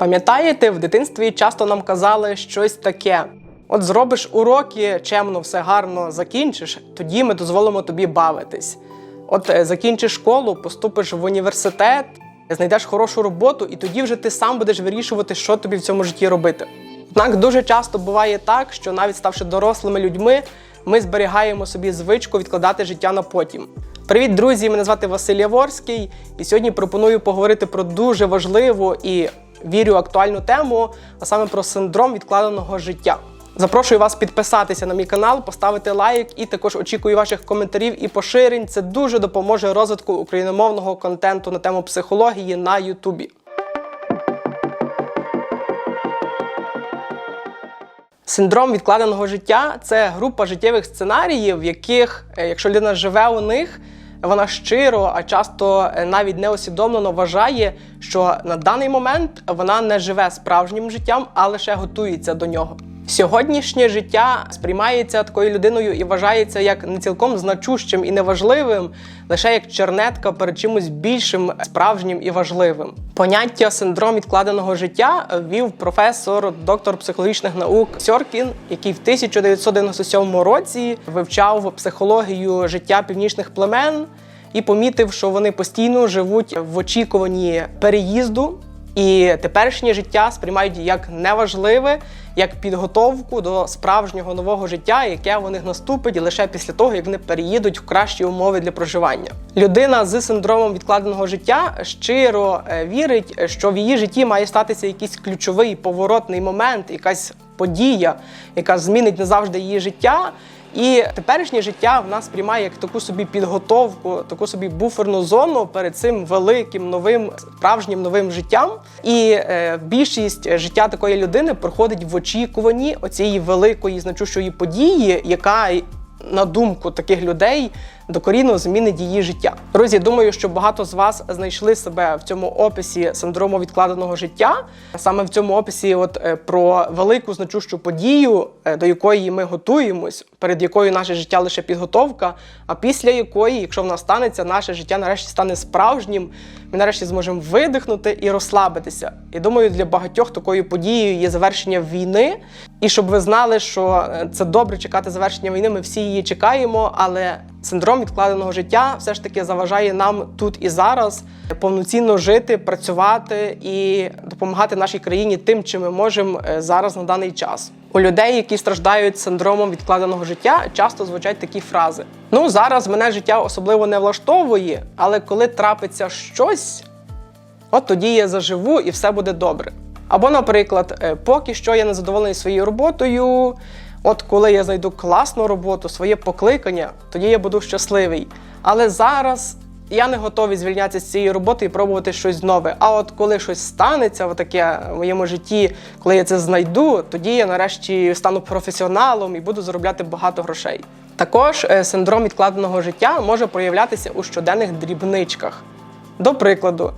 Пам'ятаєте, в дитинстві часто нам казали щось таке: от зробиш уроки, чемно все гарно закінчиш, тоді ми дозволимо тобі бавитись. От е, закінчиш школу, поступиш в університет, знайдеш хорошу роботу, і тоді вже ти сам будеш вирішувати, що тобі в цьому житті робити. Однак дуже часто буває так, що навіть ставши дорослими людьми, ми зберігаємо собі звичку відкладати життя на потім. Привіт, друзі! Мене звати Василь Яворський, і сьогодні пропоную поговорити про дуже важливу і вірю актуальну тему, а саме про синдром відкладеного життя. Запрошую вас підписатися на мій канал, поставити лайк і також очікую ваших коментарів і поширень. Це дуже допоможе розвитку україномовного контенту на тему психології на Ютубі. Синдром відкладеного життя це група життєвих сценаріїв, в яких, е, якщо людина живе у них, вона щиро, а часто е, навіть неосвідомлено вважає, що на даний момент вона не живе справжнім життям, а лише готується до нього. Сьогоднішнє життя сприймається такою людиною і вважається як не цілком значущим і неважливим, лише як чернетка перед чимось більшим, справжнім і важливим. Поняття синдром відкладеного життя ввів професор, доктор психологічних наук Сьоркін, який в 1997 році вивчав психологію життя північних племен і помітив, що вони постійно живуть в очікуванні переїзду. І теперішнє життя сприймають як неважливе, як підготовку до справжнього нового життя, яке них наступить лише після того, як вони переїдуть в кращі умови для проживання. Людина з синдромом відкладеного життя щиро е, вірить, що в її житті має статися якийсь ключовий поворотний момент, якась подія, яка змінить назавжди її життя. І теперішнє життя в нас приймає як таку собі підготовку, таку собі буферну зону перед цим великим новим справжнім новим життям. І е, більшість життя такої людини проходить в очікуванні оцієї великої значущої події, яка на думку таких людей докорінно змінить її життя. Друзі, думаю, що багато з вас знайшли себе в цьому описі синдрому відкладеного життя. Саме в цьому описі, от е, про велику значущу подію, е, до якої ми готуємось, перед якою наше життя лише підготовка. А після якої, якщо вона станеться, наше життя нарешті стане справжнім. Ми нарешті зможемо видихнути і розслабитися. І думаю, для багатьох такою подією є завершення війни. І щоб ви знали, що е, це добре чекати завершення війни, ми всі її чекаємо, але синдром відкладеного життя все ж таки заважає нам тут і зараз повноцінно жити, працювати і допомагати нашій країні тим, чим ми можемо е, зараз на даний час. У людей, які страждають синдромом відкладеного життя, часто звучать такі фрази: ну зараз мене життя особливо не влаштовує, але коли трапиться щось, от тоді я заживу і все буде добре. Або, наприклад, е, поки що я не задоволений своєю роботою. От коли я знайду класну роботу, своє покликання, тоді я буду щасливий. Але зараз я не готовий звільнятися з цієї роботи і пробувати щось нове. А от коли щось станеться, таке в моєму житті, коли я це знайду, тоді я нарешті стану професіоналом і буду заробляти багато грошей. Також е, синдром відкладеного життя може проявлятися у щоденних дрібничках. До прикладу.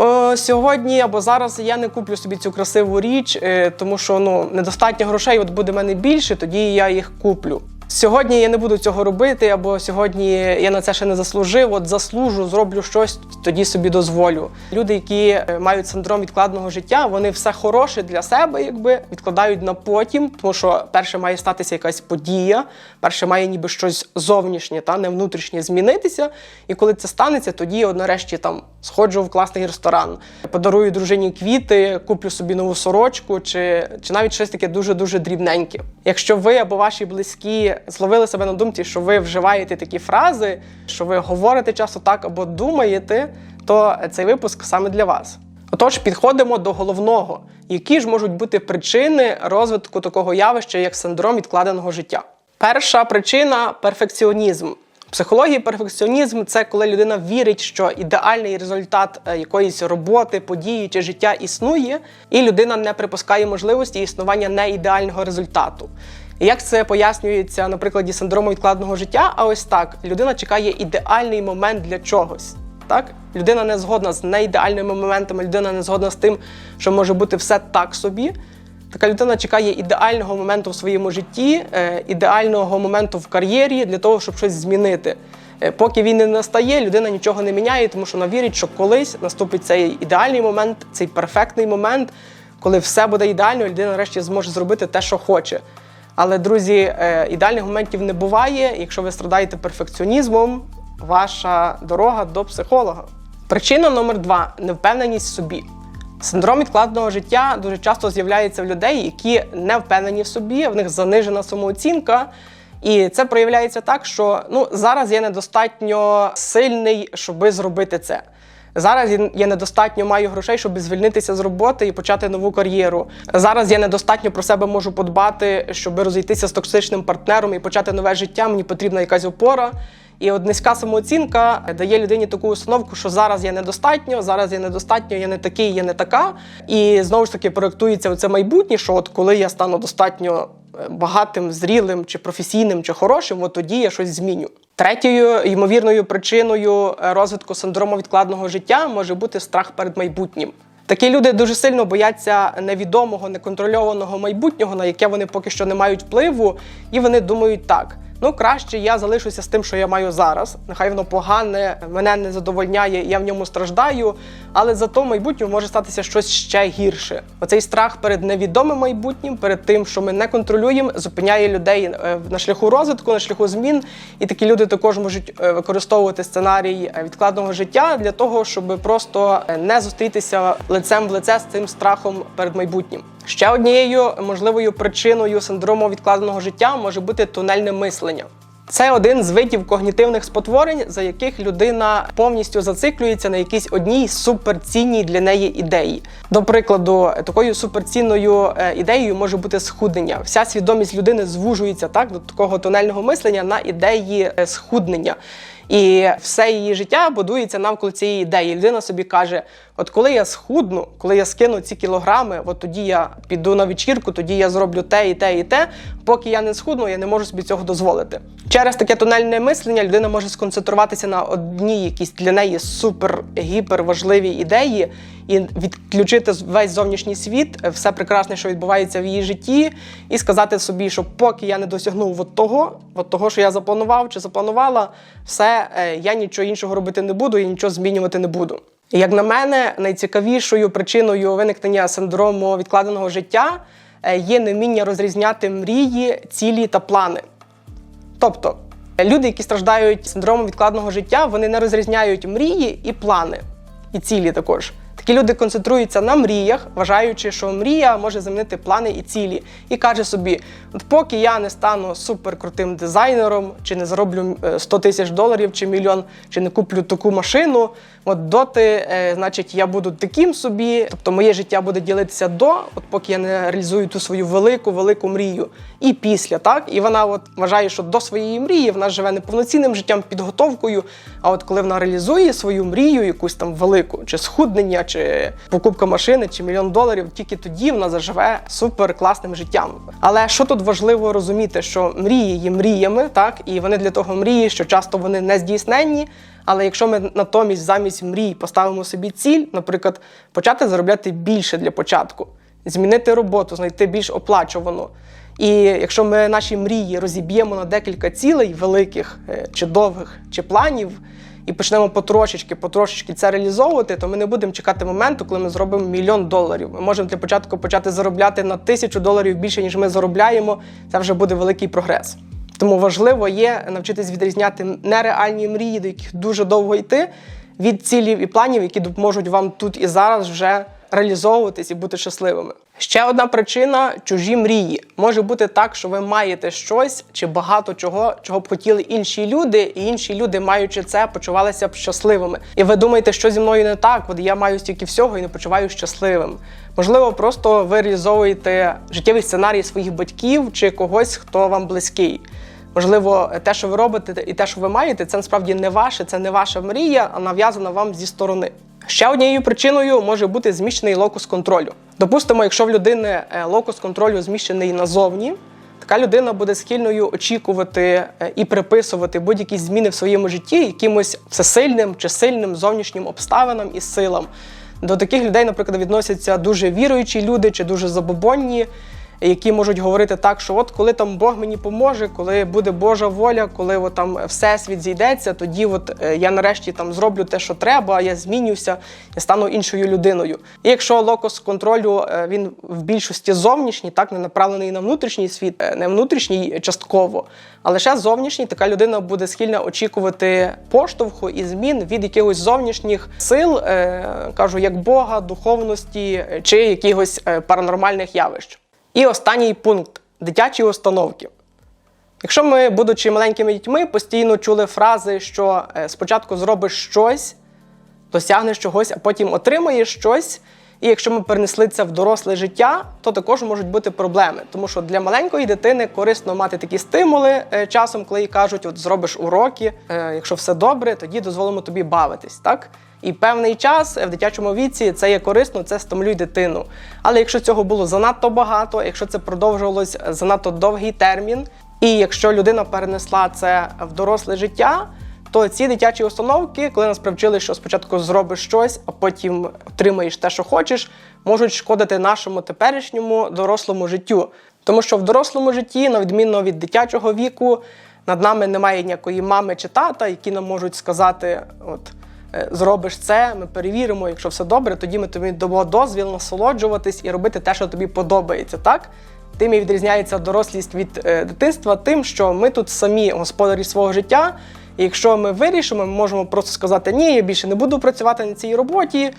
О, сьогодні або зараз я не куплю собі цю красиву річ, е, тому що ну недостатньо грошей. От буде в мене більше, тоді я їх куплю. Сьогодні я не буду цього робити, або сьогодні я на це ще не заслужив. От заслужу, зроблю щось, тоді собі дозволю. Люди, які е, мають синдром відкладного життя, вони все хороше для себе, якби відкладають на потім, тому що перше має статися якась подія, перше має ніби щось зовнішнє, та не внутрішнє змінитися. І коли це станеться, тоді от нарешті там сходжу в класний ресторан, подарую дружині квіти, куплю собі нову сорочку, чи, чи навіть щось таке дуже дуже дрібненьке. Якщо ви або ваші близькі зловили себе на думці, що ви вживаєте такі фрази, що ви говорите часто так або думаєте, то цей випуск саме для вас. Отож, підходимо до головного, які ж можуть бути причини розвитку такого явища, як синдром відкладеного життя. Перша причина перфекціонізм. В психології перфекціонізм це коли людина вірить, що ідеальний результат е, якоїсь роботи, події чи життя існує, і людина не припускає можливості існування неідеального результату. Як це пояснюється на прикладі синдрому відкладного життя? А ось так: людина чекає ідеальний момент для чогось. Так, людина не згодна з неідеальними моментами, людина не згодна з тим, що може бути все так собі. Така людина чекає ідеального моменту в своєму житті, е, ідеального моменту в кар'єрі для того, щоб щось змінити. Е, Поки він не настає, людина нічого не міняє, тому що вона вірить, що колись наступить цей ідеальний момент, цей перфектний момент, коли все буде ідеально, людина нарешті зможе зробити те, що хоче. Але, друзі, е, ідеальних моментів не буває. Якщо ви страдаєте перфекціонізмом, ваша дорога до психолога. Причина номер два невпевненість в собі. Синдром відкладеного життя дуже часто з'являється в людей, які не впевнені в собі, в них занижена самооцінка. І це проявляється так, що ну зараз я недостатньо сильний, щоби зробити це. Зараз я- недостатньо маю грошей, щоб звільнитися з роботи і почати нову кар'єру. Зараз я недостатньо про себе можу подбати, щоб розійтися з токсичним партнером і почати нове життя. Мені потрібна якась опора. І от низька самооцінка дає людині таку установку, що зараз я недостатньо, зараз я недостатньо, я не такий, я не така. І знову ж таки проєктується це майбутнє, що от коли я стану достатньо багатим, зрілим, чи професійним, чи хорошим, от тоді я щось зміню. Третьою ймовірною причиною е, розвитку синдрому відкладного життя може бути страх перед майбутнім. Такі люди дуже сильно бояться невідомого, неконтрольованого майбутнього, на яке вони поки що не мають впливу, і вони думають так. Ну, краще я залишуся з тим, що я маю зараз. Нехай воно погане, мене не задовольняє, я в ньому страждаю. Але зато в майбутньому може статися щось ще гірше. Оцей страх перед невідомим майбутнім, перед тим, що ми не контролюємо, зупиняє людей е, на шляху розвитку, на шляху змін. І такі люди також можуть е, використовувати сценарій е, відкладного життя для того, щоб просто не зустрітися лицем в лице з цим страхом перед майбутнім. Ще однією можливою причиною синдрому відкладеного життя може бути тунельне мислення. Це один з видів когнітивних спотворень, за яких людина повністю зациклюється на якійсь одній суперцінній для неї ідеї. До прикладу, такою суперцінною е, ідеєю може бути схуднення. Вся свідомість людини звужується так до такого тунельного мислення на ідеї е, схуднення. І все її життя будується навколо цієї ідеї. Людина собі каже: от коли я схудну, коли я скину ці кілограми, от тоді я піду на вечірку, тоді я зроблю те і те і те. Поки я не схудну, я не можу собі цього дозволити. Через таке тунельне мислення людина може сконцентруватися на одній якійсь для неї супер гіпер важливій ідеї і відключити весь зовнішній світ, все прекрасне, що відбувається в її житті, і сказати собі, що поки я не досягнув от того, от того, що я запланував чи запланувала, все е, я нічого іншого робити не буду і нічого змінювати не буду. Як на мене, найцікавішою причиною виникнення синдрому відкладеного життя е, є невміння розрізняти мрії, цілі та плани. Тобто, люди, які страждають синдромом відкладного життя, вони не розрізняють мрії і плани, і цілі також. Такі люди концентруються на мріях, вважаючи, що мрія може замінити плани і цілі, і каже собі: от поки я не стану суперкрутим дизайнером, чи не зароблю е, 100 тисяч доларів, чи мільйон, чи не куплю таку машину, от доти, е, значить, я буду таким собі. Тобто моє життя буде ділитися до, от поки я не реалізую ту свою велику, велику мрію, і після, так? І вона от вважає, що до своєї мрії вона живе неповноцінним життям, підготовкою. А от коли вона реалізує свою мрію, якусь там велику, чи схуднення, чи покупка машини, чи мільйон доларів, тільки тоді вона заживе супер класним життям. Але що тут важливо розуміти, що мрії є мріями, так і вони для того мрії, що часто вони не здійсненні. Але якщо ми натомість замість мрій поставимо собі ціль, наприклад, почати заробляти більше для початку, змінити роботу, знайти більш оплачувану. І якщо ми наші мрії розіб'ємо на декілька цілей великих е, чи довгих, чи планів, і почнемо потрошечки, потрошечки це реалізовувати, то ми не будемо чекати моменту, коли ми зробимо мільйон доларів. Ми можемо для початку почати заробляти на тисячу доларів більше, ніж ми заробляємо. Це вже буде великий прогрес. Тому важливо є навчитись відрізняти нереальні мрії, до яких дуже довго йти, від цілів і планів, які допоможуть вам тут і зараз вже реалізовуватись і бути щасливими. Ще одна причина чужі мрії. Може бути так, що ви маєте щось чи багато чого, чого б хотіли інші люди, і інші люди, маючи це, почувалися б щасливими. І ви думаєте, що зі мною не так, от я маю стільки всього і не почуваю щасливим. Можливо, просто ви реалізовуєте життєвий сценарій своїх батьків чи когось, хто вам близький. Можливо, те, що ви робите, і те, що ви маєте, це насправді не ваше, це не ваша мрія, а нав'язана вам зі сторони. Ще однією причиною може бути зміщений локус контролю. Допустимо, якщо в людини е, локус контролю зміщений назовні, така людина буде схильною очікувати е, і приписувати будь-які зміни в своєму житті якимось всесильним чи сильним зовнішнім обставинам і силам. До таких людей, наприклад, відносяться дуже віруючі люди чи дуже забобонні. Які можуть говорити так, що от коли там Бог мені поможе, коли буде Божа воля, коли от там всесвіт зійдеться, тоді от е, я нарешті там зроблю те, що треба, я змінюся, я стану іншою людиною. І якщо локус контролю е, він в більшості зовнішній, так не направлений на внутрішній світ, е, не внутрішній частково, а лише зовнішній, така людина буде схильна очікувати поштовху і змін від якихось зовнішніх сил, кажу, як Бога, духовності чи якихось паранормальних явищ. І останній пункт дитячі установки. Якщо ми, будучи маленькими дітьми, постійно чули фрази, що е, спочатку зробиш щось, досягнеш чогось, а потім отримаєш щось. І якщо ми перенесли це в доросле життя, то також можуть бути проблеми. Тому що для маленької дитини корисно мати такі стимули е, часом, коли їй кажуть, от зробиш уроки, е, якщо все добре, тоді дозволимо тобі бавитись. так? І певний час е, в дитячому віці це є корисно, це стимулює дитину. Але якщо цього було занадто багато, якщо це продовжувалось занадто довгий термін, і якщо людина перенесла це в доросле життя, то ці дитячі установки, коли нас привчили, що спочатку зробиш щось, а потім отримаєш те, що хочеш, можуть шкодити нашому теперішньому дорослому життю. Тому що в дорослому житті, на відміну від дитячого віку, над нами немає ніякої мами чи тата, які нам можуть сказати: от е, зробиш це, ми перевіримо, якщо все добре, тоді ми тобі дамо дозвіл насолоджуватись і робити те, що тобі подобається, так? Тим і відрізняється дорослість від е, дитинства, тим, що ми тут самі господарі свого життя. І якщо ми вирішимо, ми можемо просто сказати, ні, я більше не буду працювати на цій роботі,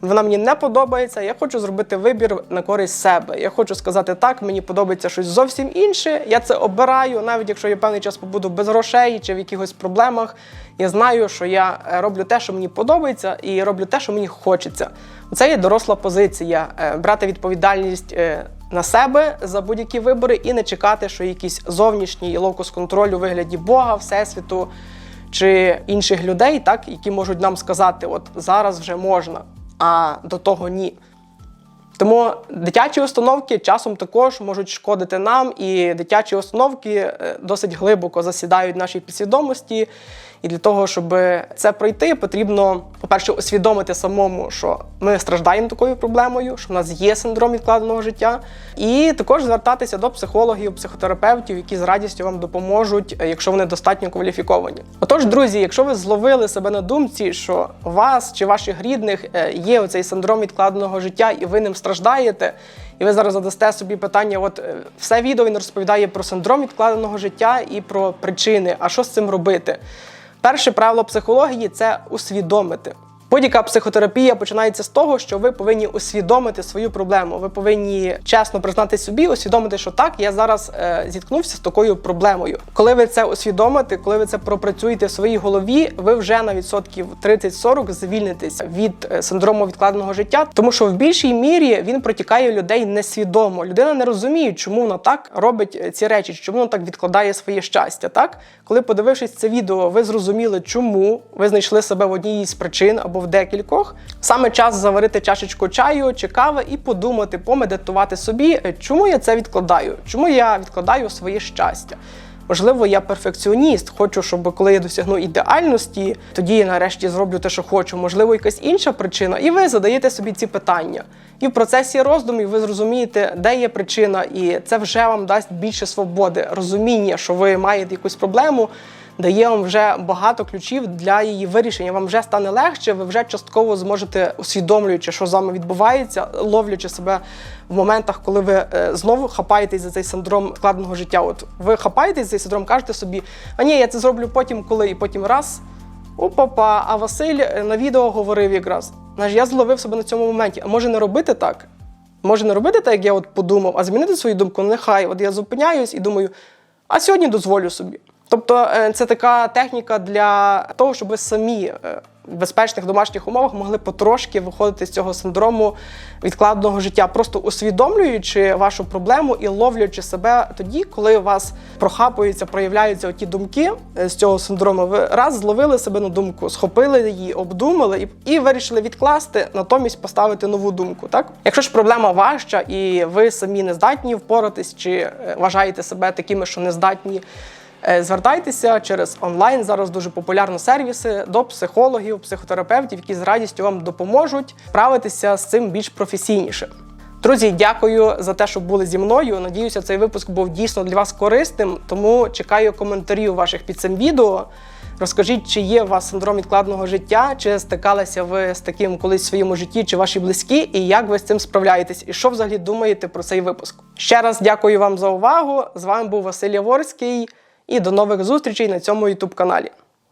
вона мені не подобається, я хочу зробити вибір на користь себе. Я хочу сказати, так, мені подобається щось зовсім інше. Я це обираю, навіть якщо я певний час побуду без грошей чи в якихось проблемах. Я знаю, що я е, роблю те, що мені подобається, і роблю те, що мені хочеться. Це є доросла позиція е, брати відповідальність. е, на себе за будь-які вибори і не чекати, що якийсь зовнішній локус контролю у вигляді Бога, Всесвіту чи інших людей, так, які можуть нам сказати, от зараз вже можна, а до того ні. Тому дитячі установки часом також можуть шкодити нам, і дитячі установки е, досить глибоко засідають в нашій підсвідомості. І для того, щоб це пройти, потрібно, по-перше, усвідомити самому, що ми страждаємо такою проблемою, що в нас є синдром відкладеного життя, і також звертатися до психологів, психотерапевтів, які з радістю вам допоможуть, якщо вони достатньо кваліфіковані. Отож, друзі, якщо ви зловили себе на думці, що у вас чи ваших рідних е, є оцей синдром відкладеного життя, і ви ним страждаєте. І ви зараз задасте собі питання: от е, все відео він розповідає про синдром відкладеного життя і про причини. А що з цим робити? Перше правило психології це усвідомити. Будь-яка психотерапія починається з того, що ви повинні усвідомити свою проблему. Ви повинні чесно признати собі, усвідомити, що так, я зараз е, зіткнувся з такою проблемою. Коли ви це усвідомите, коли ви це пропрацюєте в своїй голові, ви вже на відсотків 30-40 звільнитеся від е, синдрому відкладеного життя, тому що в більшій мірі він протікає людей несвідомо. Людина не розуміє, чому вона так робить е, ці речі, чому вона так відкладає своє щастя. Так, коли подивившись це відео, ви зрозуміли, чому ви знайшли себе в одній із причин або в декількох. Саме час заварити чашечку чаю чи кави і подумати, помедитувати собі, е, чому я це відкладаю, чому я відкладаю своє щастя. Можливо, я перфекціоніст, хочу, щоб коли я досягну ідеальності, тоді я нарешті зроблю те, що хочу. Можливо, якась інша причина, і ви задаєте собі ці питання. І в процесі роздумів ви зрозумієте, де є причина, і це вже вам дасть більше свободи, розуміння, що ви маєте якусь проблему, дає вам вже багато ключів для її вирішення. Вам вже стане легше, ви вже частково зможете, усвідомлюючи, що з вами відбувається, ловлячи себе в моментах, коли ви е, знову хапаєтесь за цей синдром складного життя. От ви хапаєтесь за цей синдром, кажете собі, а ні, я це зроблю потім, коли і потім раз. Опа, а Василь е, на відео говорив якраз. Знаєш, я зловив себе на цьому моменті. А може не робити так? Може не робити так, як я от подумав, а змінити свою думку? Нехай. От я зупиняюсь і думаю, а сьогодні дозволю собі. Тобто е, це така техніка для того, щоб ви самі е, в безпечних домашніх умовах могли потрошки виходити з цього синдрому відкладеного життя, просто усвідомлюючи вашу проблему і ловлячи себе тоді, коли у вас прохапуються, проявляються оті думки е, з цього синдрому. Ви раз зловили себе на думку, схопили її, обдумали і, і вирішили відкласти, натомість поставити нову думку. Так, якщо ж проблема важча, і ви самі не здатні впоратись, чи вважаєте себе такими, що не здатні. Е, Звертайтеся через онлайн. Зараз дуже популярні сервіси до психологів, психотерапевтів, які з радістю вам допоможуть справитися з цим більш професійніше. Друзі, дякую за те, що були зі мною. Надіюся, цей випуск був дійсно для вас корисним. Тому чекаю коментарів ваших під цим відео. Розкажіть, чи є у вас синдром відкладеного життя, чи стикалися ви з таким колись в своєму житті, чи ваші близькі, і як ви з цим справляєтесь, і що взагалі думаєте про цей випуск. Ще раз дякую вам за увагу. З вами був Василь Яворський, і до нових зустрічей на цьому youtube каналі.